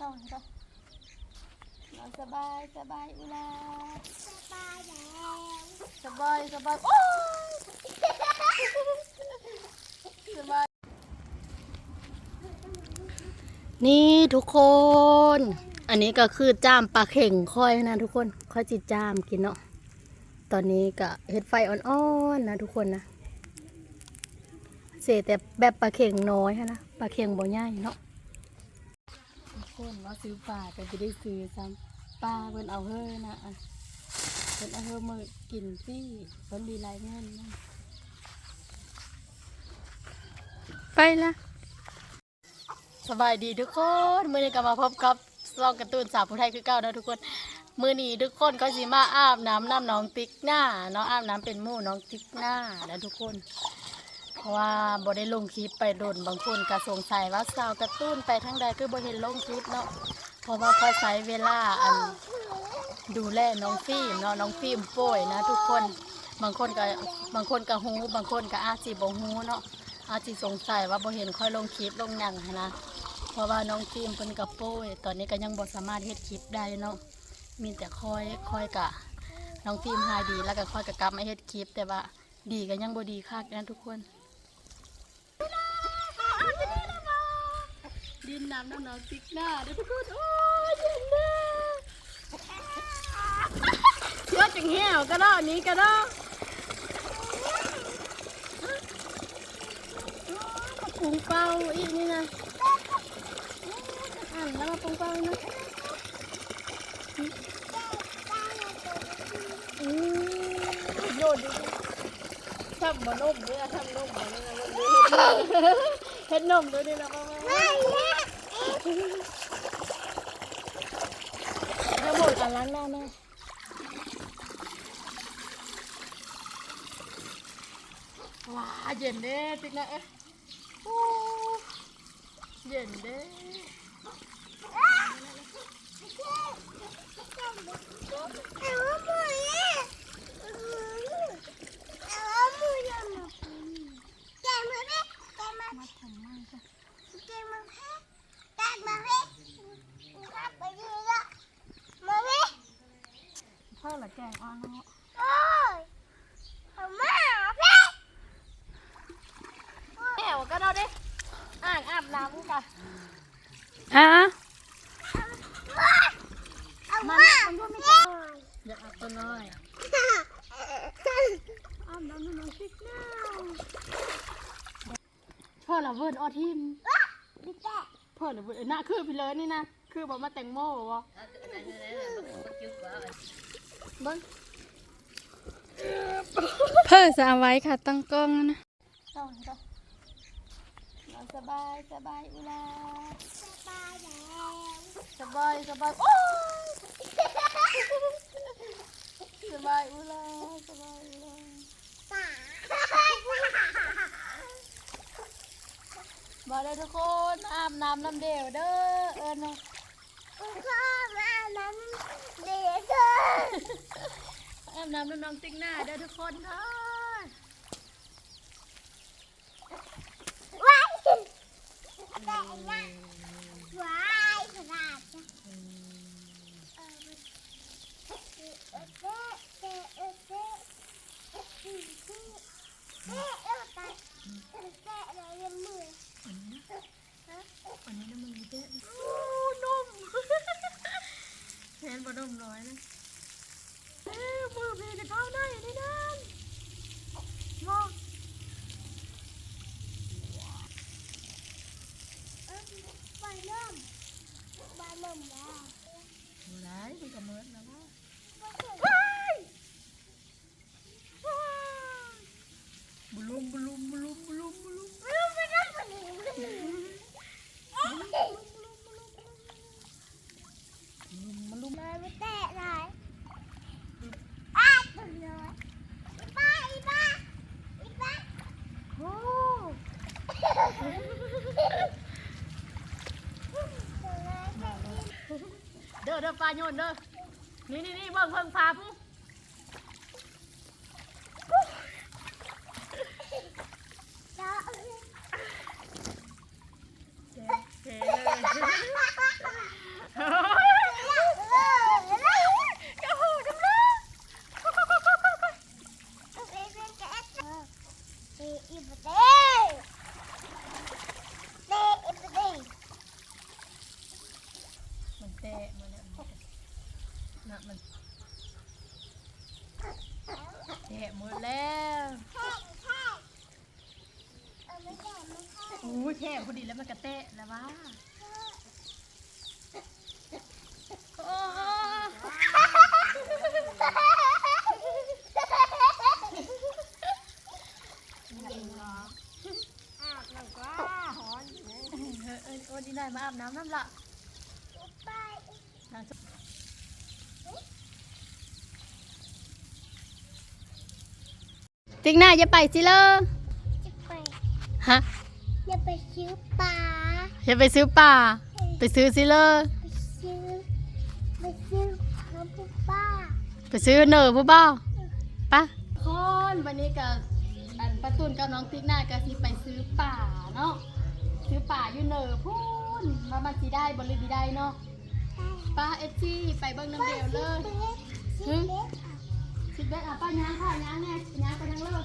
นอนก็นอนสบายสบายอุลาสบายแล้วสบายสบายโอ้ยสบายนี่ทุกคน อันนี้ก็คือจ้ามปลาเข่งค่อยนะทุกคน ค่อยจิจ้ามกินเนาะ ตอนนี้ก็เฮ็ดไฟอ่อนๆนะทุกคนนะเสียแต่แบบปลาเข่งน้อยนะ ปลาเข่งบ่ใหญ่เนาะ ทุกคนว่าซื้อปลาก็จะได้ซื้อซ้ำปลาเพิ่นเอาเฮ้อนะอะเพิ่นเอาเฮ้อมากินฟรี่เพิ่นดีหลายเงินนะไปละสบายดีทุกคนมื้อนี้ก็มาพบกับซองการ์ตูนสาวผู้ไทยคือเก่านะทุกคนมื้อนี้ทุกคนก็สิมาอาบน้ำน้ำน้องติ๊กหน้าเนาะอาบน้ำเป็นหมู่น้องติ๊กหน้านะทุกคน เพราะว่าบ่ได้ลงคลิปไปโดนบางคนก็สงสัยว่าสาวกร์ตูนไปทางใดคือบ่เห็นลงคลิปเนาะเพราะว่าเขาใช้เวลาอันดูแลน้องฟิล์มเนาะน้องฟิล์มป่วยนะ ทุกคนบางคนก็บางคนก็ฮู้บางคนก็อาจสิบ่ฮู้เนาะอาจสิสงสัยว่าบ่เห็นค่อยลงคลิปลงหยังนนะเพราะว่าน้องฟิล์มเพิ่นก็ป่วยตอนนี้ก็ยังบ่สามารถเฮ็ดคลิปได้เนาะมีแต่คอยคอยกะน้องฟิล์มหายดีแล้วก็คอยกะกลับมาเฮ็ดคลิปแต่ว่าดีก็ยังบ่ดีคักนะทุกคน ดินน้ำน้ำหนาวติ๊กหน้าเดี๋ยวทุกคนโอ้ยเย็นนะเยอะจังเหี้ยวก็ได้นี้ก็ได้ปุงเป้าอีกนี่นะอ่านแล้วมาปุงเป้านะอืมโยนดิทำบะนมด้วยทำนมบะนี่นะเฮ็ดนมด้วยนี่นะมามามา จะหมดอันล้างหน้าแม่ว้าเย็นเด้ติ๊กนะเอ๊ะโอ้เย็นเด้มาทำมากจ้ะ พ่อละแกงอ่อนเนาะแหวก็เราดิอ่างอาบน้ำกันอะอย่าอาบตัวน้อยอาบน้ำน้อยสิเนาพ่อละเวิร์นออทิมพ่อละเวิร์นน่ะคือพี่เลยนี่นะ คือบอกมาแต่งโม่บ่เบิ้งเพื่อจะเอาไว้ค่ะ ตั้งกล้องนะนอนก็นอนสบายสบายอุลาสบายสบายโอ้ยสบายอุลาสบายอุลามาเลยทุกคนอาบน้ำน้ำเดียวเด้อเอิญเนาะ อาบน้ำน้ำน้องติ๊กหน้าเด้อทุกคนเด้ออันนี้น้ำมันเจ๊โอ้นุ่มแทนบะนุ่มน้อยนะเอ้ยมือพี่จะเข้าได้นี่นั่นมอง ไหนมันก็เหมือนนะว่าบุลุมบุลุมบุลุมบุลุมบุลุมบุลุม โอ้เด้อเด้อปลา โยนเด้อนี่นี่นี่เบิ่งเพิ่งฟ้าผู้เทเทเลย แตะมันเนี่ยน่ะมันแตะหมดแล้ว แค่แค่เออไม่แค่ไม่แค่ อู้แค่พอดีแล้ว มันกระเตะแล้ววะโอ้อาบน้ำก็หอนเออเออโอ้ดีได้มาอาบน้ำน้ำละไปน้ำซุปติ๊กหน้าจะไปสิเลยจะไปฮะ ไปซื้อปลาจะไปซื้อป่าไปซื้อสิเลยไปซื้อไปซื้อน้ำปูป้าไปซื้อเนอผู้บ่าวปะคอนวันนี้กับอันประตุนกับน้องติ๊กหน้าก็สิไปซื้อป่าเนาะซื้อป่าอยู่เนอพูนมามาสิได้บริบีได้เนาะป้าเอฟซีไปเบิ้งน้ำเดียวเลยซื้อเล็กสิบเบ็ดอะป้าย้างค่ะย้างแน่ย้างไปทางเลิก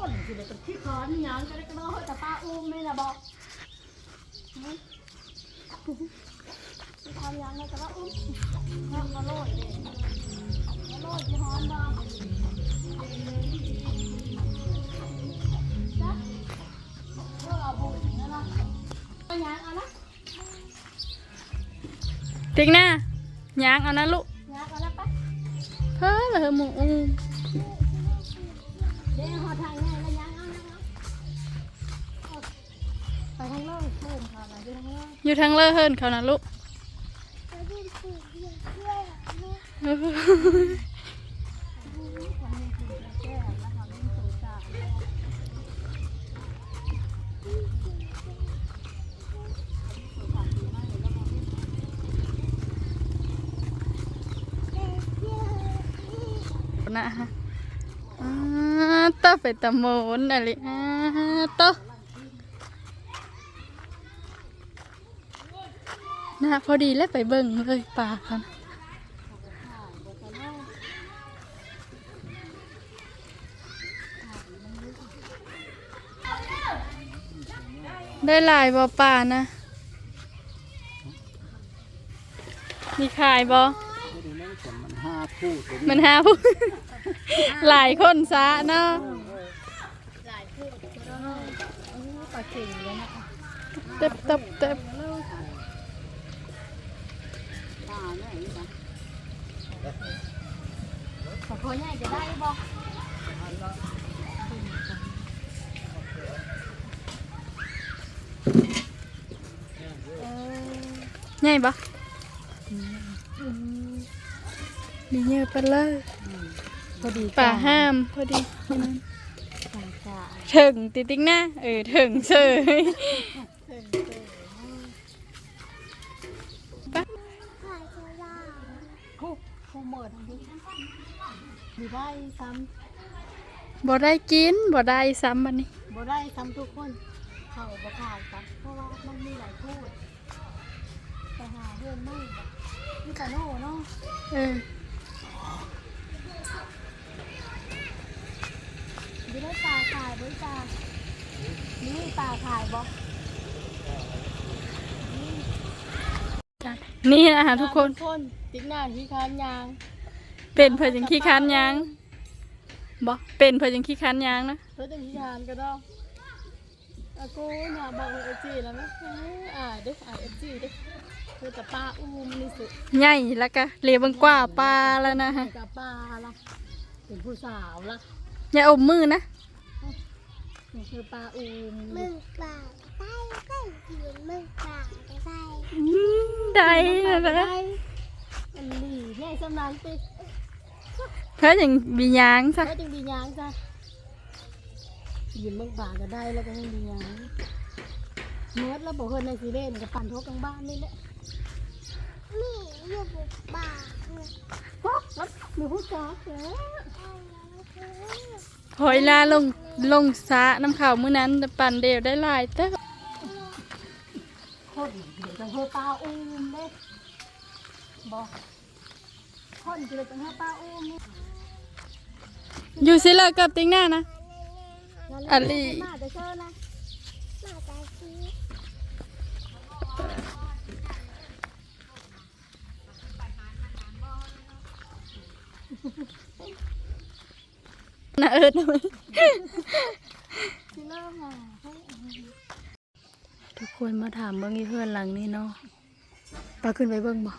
คนสิเด็กกับที่คอนย้างก็ได้ก็รอแต่ป้าอุ้มไม่ละบอกทำย้างเลยแต่ว่าอุ้มย้างมาโลดเด็มาโลดที่ฮอนบ้างจ้ะเออเอาบุญนั่นละป้าย้างเอาละติ๊กหน้าย่างเอานะลูกย้างเอาละไปเพ้อเลยหมูอูมเดี๋ย อยู่ทางเลอเฮิรนเขานะลูกนด้วยนะเออนะฮะอ่าต่อไปตะโมนอะไรอ่าต่อ นะพอดีแล้วไปเบิ่งเลยป่าเขานะได้หลายบ่ป่านะ มีขายบ่มันห้าคู่ตัวนี้มันหาผู้หลายคนซะเนาะหลายพูดก็ได้โอ้ปลาเก่งเลยนะเต็บเต็บเต็บ ขอโทษใหญ่จะได้บ่เออใหญ่บ่มีเยอะไปเลยพอดีป่าห้ามพอดีป่าจ้าถึงติติ๊กนะเออถึงเฉยขายโซดา โอ้โหหมดทั้งที่มีได้ซ้ บ่ได้กินบ่ได้ซ้ำบัดนี้ำบ่ได้ซ้ำทุกคนเขาบ่ขายซ้ำเพราะว่ามันมีหลายพูดไปหาเพื่อนไม่แบบนี่กะโน่เนาะเออมีได้ปลาขายบ่จ้านี่ปลาขายบ่นี่นะคะทุกคนทุกคนติ๊กหน้าที่ค้านยาง เป็นเพิ่นจังขี้ค้านยาง บ่เป็นเพิ่นจังขี้ค้านยางนะเพื่อจะมีทานก็ได้อากูน่ะบอกเอฟจีแล้วนะเอ้ยอ่าเด้อ่าเอฟจีเด้เพื่อแต่ปลาอูมนี่สุดใหญ่แล้วก็เลเบังกว่าปลาแล้วนะฮะกับปลาละเป็นผู้สาวละอย่าอมมือนะนี่คือปลาอูมมึงปลาไปก็ยืนมึงปลาไปไปได้นะได้อันนี้แม่สำนันติ เพื่ออย่างมียางซะก็จึงดียางจ้ะยืนเบิ่งป่าก็ได้แล้วก็ยังดียางเมื่อแล้วบอกเฮือนในสีเล่นกับปั่นทั่วกลางบ้านนี่แหละนี่อยู่บุกปลาเนี่ยฮะแล้วมีผู้สาวแล้วหอยลาลงลงสระน้ำขาวมื้อนั้นปั่นเดียวได้หลายเต้อคนเดี๋ยวจะเฮอปลาอูมเด้บอก อยู่สิเลิกกับติ้งหน้านะอันนี้าจะเชิญนะมาจะชี้น่าเอิดนะทุกคนมาถามเบื้องยี่เพื่อนหลังนี่เนาะไปขึ้นไปเบื้องบอก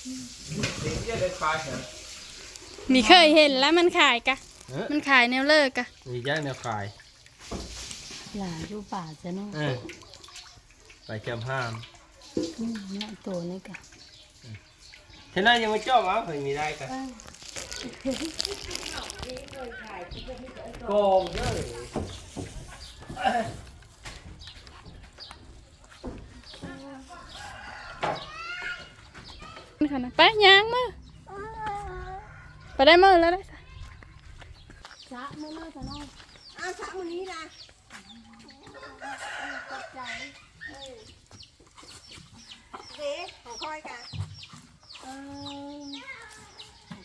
ฉันอยู่แล้วเด็กจะได้ควายเหรอมีเคยเห็นแล้วมันขายกะ เออ มันขายแนวเลิกกะ มีย่างแนวควายหลานอยู่ป่าจะเนาะเออไปจำห้ามอืมเนี่ยตัวนี้กะฉะนั้นยังไม่ชอบมั้งเคยมีได้กันโกงเยอะเลย นี่ ค่ะนะไปยางมือไปได้มือแล้วได้จ้าเมื่อมือจะน้องเอาสามวันนี้นะเด็กของคอยกันเออ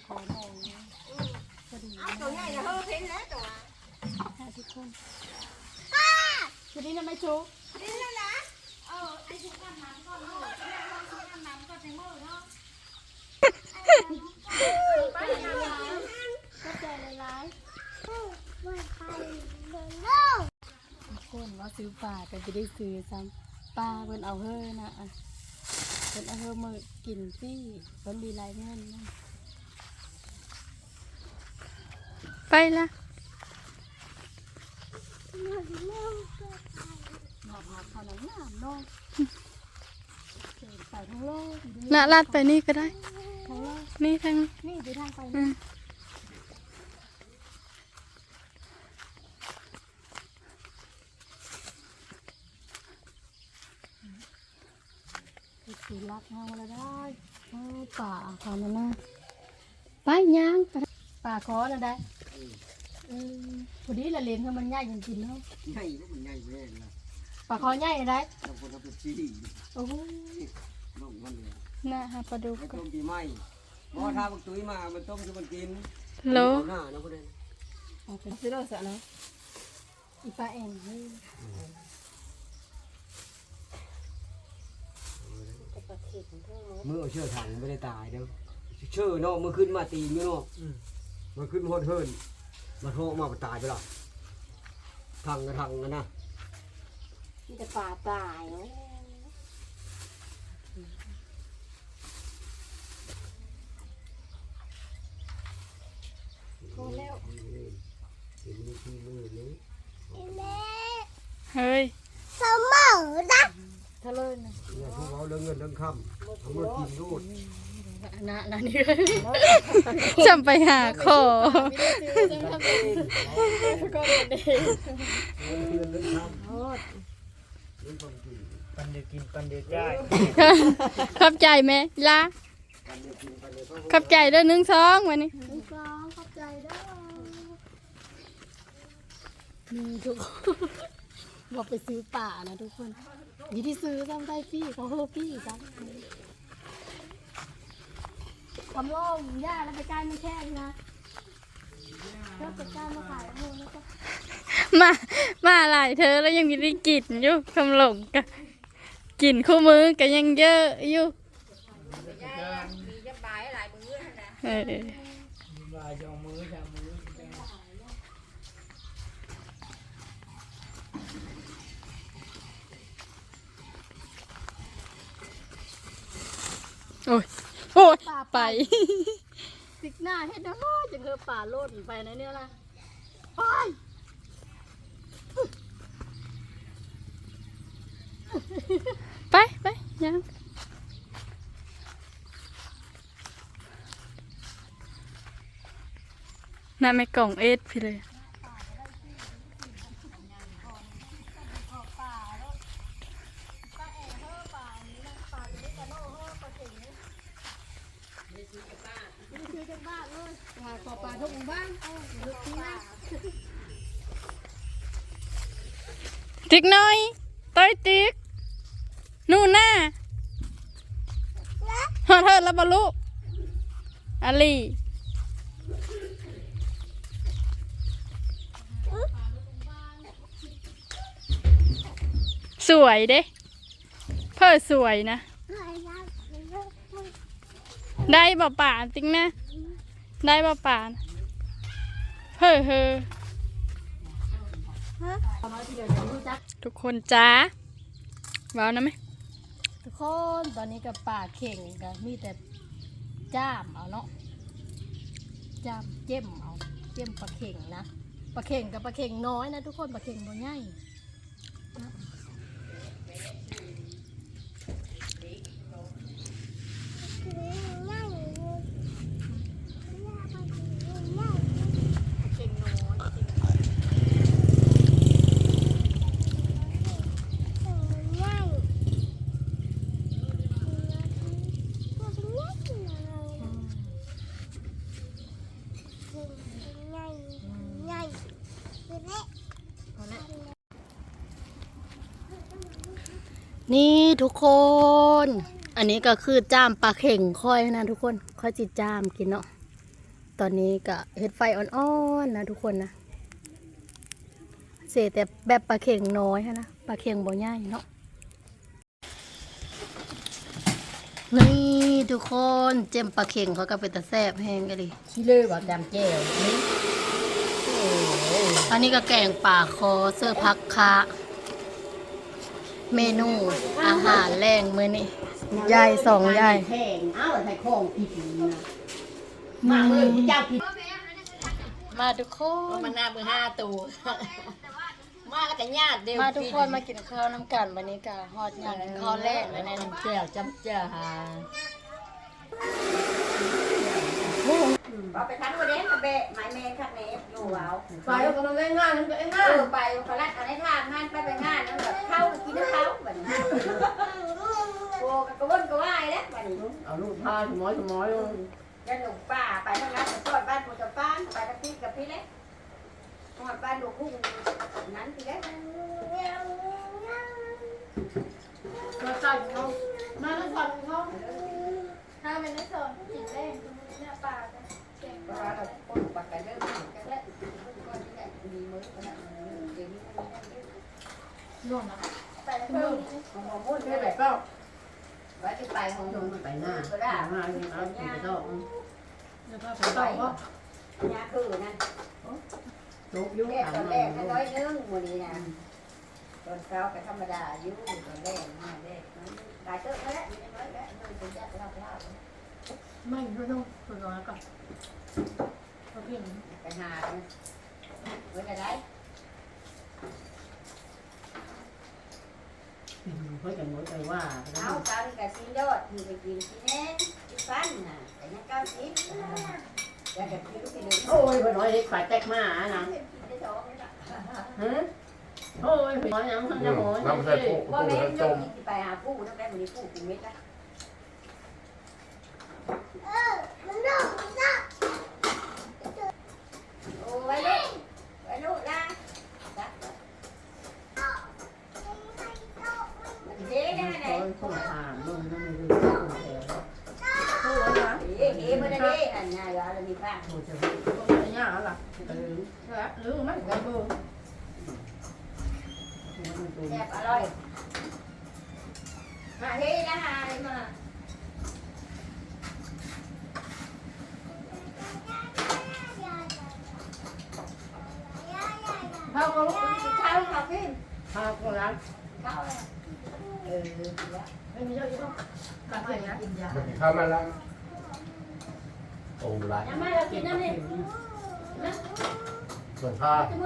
ขอน้องพอดีตัวใหญ่นะเฮ้ยเห็นแล้วตัวค่ะทุกคนป้าวันนี้นะไม่ชุกเห็นแล้วนะก็ใจร้ายไม่ใครเดินเล่าๆทุก คนว่าซื้อป่าแต่จะได้ซื้อซ้ำป้าเพิ่นเอาเฮ้อนะอะเพิ่นเอาเฮ้อมากินซี่เพิ่นดีไรเงินนะไปละหอบหอบขนาดน้ำน้องเดินไปทั้งโลกดูน่ะลัดไปนี่ก็ได้ทั้งโลก นี่ทางนี่ดูทางไปอืนี่มคือรักเฮาแล้วได้ป่าขานั่นนะไปย่างป่าขอแล้วได้พอดีละเลนเธอมันใหญ่จริงๆเนาะใหญ่ก็มันใหญ่แม่นะป่าขอใหญ่ได้เราคนเราเป็นชี้โอ้โห น้องมันเลยน่ะหาปลาดุกให้ก่อต้นมปีใหม่พอถ้าบักตุ้ยมามันต้มจะมันกินโลหน้านะพ่อเด่นเอาไปซื้อเราสะเนาะอีปลาแอนเฮ้ยมือเอาเชื่อถังไม่ได้ตายเด้อเชื่อเนาะมือขึ้นมาตีมือเนาะมันขึ้นหดเฮินมาโทรมาตายไปหรอทางกระทังกันนะมีแต่ป่าตายเนาะเห็นมือที่มือนี้ เฮ้ยเสมอนะถ้าเลยนะเนี่ยพวกเขาเรื่องเงินเรื่องคำเอามากินรูดนะนะนี่จำไปหาขอไม่ได้ซื้อจังทำเองก็เด็กเรื่องเงินเรื่องคำเรื่องความกินปันเดียวกินปันเดียวได้ขอบใจไหมลากันเดียวกินกันเดียวก็ขอบใจเด้อหนึ่งสองวันนี้มีกองขอบใจเด้อ มีทุกคนบอกไปซื้อป่านะทุกคนยี่ที่ซื้อซ้ำได้พี่เขาเฮอพี่ซ้ำทำโล่งย่าแล้วไปใกล้ไม่แค่นะก็ไปใกล้มาขายโมแล้วก็มามาหลายเธอแล้วยังมีได้กินอยู่คำหลงกะกินคู่มือก็ยังเยอะอยู่เออ โอ้ยโอ้ยไปติกหน้าเฮ็ดนะจะเธอป่าโลดไปนะเนี่ยล่ะไปไปไปยังน่าไม่กล่องเอสพี่เลยซื้อจากบ้านเลย ติ๊กน้อยต้อยติ๊กนู่นน่ะฮอดเทิดแล้วบลูอาลีสวยเด้ เพื่อสวยนะ ได้บ่ป่าติ๊กนะ ได้บ่ป่านะเฮ้อเฮอทุกคนจ้าว้าวนะไหมทุกคนตอนนี้กับป่าเข่งก็มีแต่ จ้ามเอาเนาะจ้ามเจ้มเอาเจ้มปลาเข่งนะปลาเข่งกับปลาเข่งน้อยนะทุกคนปลาเข่งบ่ใหญ่นะปลาเข่งน้อยนี่ ทุกคน อันนี้ก็คือจ้ามปลาเข่งค่อยนะทุกคนค่อยจิจ้ามกินเนาะตอนนี้ก็เฮ็ดไฟอ่อนๆนะทุกคนนะเสียแต่แบบปลาเข่งน้อยนะปลาเข่งบ่ใหญ่เนาะนี่ทุกคนเจมปลาเข่งเขาก็เป็นตะแซบแห้งกันดิชิเล่แบบดำแก้วนี่อันนี้ก็แกงป่าคอเสื้อพักคะ เมนูอาหารแรงมื้อนี้ยายสองยายแห้งเอ้าใส่ของผิดนะมาเมื่อเจ้าผิดมาทุกคนมันหน้ามือห้าตัวมาแล้วก็ญาติเดียวมาทุกคนมากินข้าวน้ำกันวันนี้ก็ฮอดงานข้าวแรกเลยแน่นอนแก้วจำเจ้าหา เอาไปทันวันนี้มาเบะไม้เมย์ข้างในอยู่เอาไปก็ต้องเล่นงานนั่นก็เองเอนะอไปพลัดเอะไรทางงานไปไปงานนั่นแบบเข้ากินน้ำเขาแบบนี้โอ้กระวนกระวายแล้วแบบนี้เอาลูกพาสมอยสมอยยันหนุ่มป่าไปทางนั้นไปทอดบ้านปูจะป้านไปทางพี่กับพี่เล็กทอดบ้านดูพุ่งนั้นพี่เล็กมาใส่เขามาแล้วใส่เขาถ้าเป็นในส่วนกินเล่น เนี่ป่าเพราะว่าเราคนปากกันเรื่องกันแล้วก็ที่ไหนมีมือขนาดนี้เดี๋ยวนี้มันไม่ได้นู่นนะไปแล้วก็ของหมอมุ่นไม่นี่ไหแหนละก็ไว้ที่ไปของหนูงไปหน้ามาเอาไปต้องแล้วก็ไปไปไปต่อก็ยาคือนั่นทุกยุคแรกถามตอนมาแรกก็น้อยนึงวันนี้นะตอนเช้าก็ธรรมดายู่ตอนแรกมาแรกหลายเติมแล้วมีน้อยแล้วมันเป็นยาเล่าเล่า ไม่รู้ต้องฝึกเอาแล้วก่อนเขาเพียงไปหาเมื่อไรเพื่อจะมดไปว่าเอาตากับซียอดที่ไปกินซีแน่ที่ฟันน่ะแต่ยังเก้าสิบแล้วก็กินลูกกินเลยโอ้ยพอน้อยเล็กฝ่ายแตกมานะได้ท้องเลยล่ะฮะโอ้ยน้อยยังทั้งยังโอ้ยน้ำใส่ปุ๊ว่าปุ๊แม่แล้วยจกมกินไปหาผู้น้ำได้มันนี้ผู้กินเม็ดละโอ้ไว้ลูกไว้ลูกนะมันเจ๊ได้ไหน โอ้ยส่งทางลงนั่นไม่รู้ส่งแถวโอ้ยนะ เอ๊ะเอ๊ะมันได้อันนี้เรามีบ้าง โอ้ยจะรู้ไม่ยากหรอกเอ อแล้วหรือไม่กันดูแซ่บอร่อยมาเฮ้ยนะฮะเลยมาข้าวก็ข้าว่วนข้าวอ้นห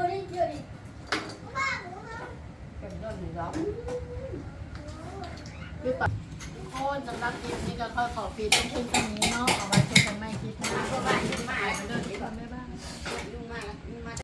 คือปะโคนสำหรับคิปนี้ก็ขอขอบคุณทุกคนตรงนี้เนาะเอาไว้เจอกันใหม่คิดนะ